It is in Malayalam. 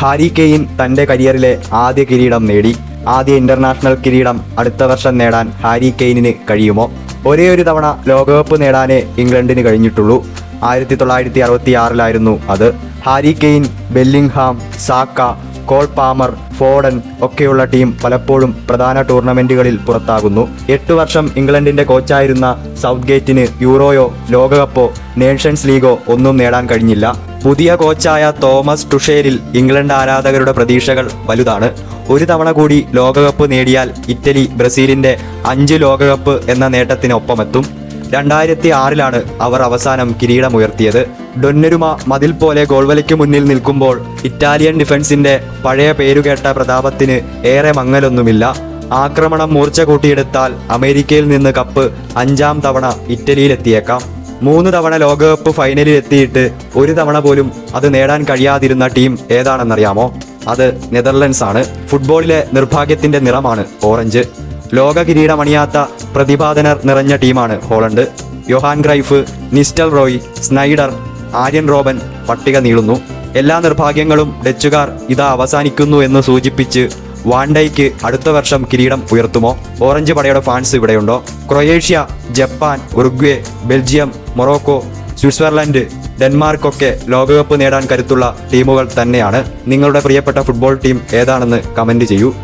ഹാരി കെയിൻ തന്റെ കരിയറിലെ ആദ്യ കിരീടം നേടി. ആദ്യ ഇന്റർനാഷണൽ കിരീടം അടുത്ത വർഷം നേടാൻ ഹാരി കെയിനിന് കഴിയുമോ? ഒരേ ഒരു തവണ ലോകകപ്പ് നേടാനേ ഇംഗ്ലണ്ടിന് കഴിഞ്ഞിട്ടുള്ളൂ. ആയിരത്തി തൊള്ളായിരത്തി അറുപത്തി ആറിലായിരുന്നു അത്. Harry Kane Bellingham Saka Cole Palmer Foden ഒക്കെയുള്ള ടീം പലപ്പോഴും പ്രധാന ടൂർണമെന്റുകളിൽ പുറത്താകുന്നു. എട്ടു വർഷം ഇംഗ്ലണ്ടിന്റെ കോച്ചായിരുന്ന സൗത്ത് ഗേറ്റിന് യൂറോയോ ലോകകപ്പോ നേഷൻസ് ലീഗോ ഒന്നും നേടാൻ കഴിഞ്ഞില്ല. പുതിയ കോച്ചായ തോമസ് ടുഷേരിൽ ഇംഗ്ലണ്ട് ആരാധകരുടെ പ്രതീക്ഷകൾ വലുതാണ്. ഒരു തവണ കൂടി ലോകകപ്പ് നേടിയാൽ ഇറ്റലി ബ്രസീലിന്റെ അഞ്ച് ലോകകപ്പ് എന്ന നേട്ടത്തിനൊപ്പമെത്തും. രണ്ടായിരത്തി ആറിലാണ് അവർ അവസാനം കിരീടമുയർത്തിയത്. ഡൊന്നരുമ മതിൽ പോലെ ഗോൾവലയ്ക്ക് മുന്നിൽ നിൽക്കുമ്പോൾ ഇറ്റാലിയൻ ഡിഫൻസിന്റെ പഴയ പേരുകേട്ട പ്രതാപത്തിന് ഏറെ മങ്ങലൊന്നുമില്ല. ആക്രമണം മൂർച്ച കൂട്ടിയെടുത്താൽ അമേരിക്കയിൽ നിന്ന് കപ്പ് അഞ്ചാം തവണ ഇറ്റലിയിലെത്തിയേക്കാം. മൂന്ന് തവണ ലോകകപ്പ് ഫൈനലിൽ എത്തിയിട്ട് ഒരു തവണ പോലും അത് നേടാൻ കഴിയാതിരുന്ന ടീം ഏതാണെന്നറിയാമോ? അത് നെതർലൻഡ്സ് ആണ്. ഫുട്ബോളിലെ നിർഭാഗ്യത്തിന്റെ നിറമാണ് ഓറഞ്ച്. ലോക കിരീടമണിയാത്ത പ്രതിപാദനർ നിറഞ്ഞ ടീമാണ് Holland. Johan Cruyff Nistelrooy Sneijder Arjen Robben പട്ടിക നീളുന്നു. എല്ലാ നിർഭാഗ്യങ്ങളും ഡച്ചുകാർ ഇതാ അവസാനിക്കുന്നു എന്ന് സൂചിപ്പിച്ച് വാണ്ടയ്ക്ക് അടുത്ത വർഷം കിരീടം ഉയർത്തുമോ? ഓറഞ്ച് പടയുടെ fans ഇവിടെയുണ്ടോ? Croatia Japan Uruguay Belgium Morocco Switzerland ഡെൻമാർക്കൊക്കെ ലോകകപ്പ് നേടാൻ കരുത്തുള്ള ടീമുകൾ തന്നെയാണ്. നിങ്ങളുടെ പ്രിയപ്പെട്ട ഫുട്ബോൾ ടീം ഏതാണെന്ന് കമന്റ് ചെയ്യൂ.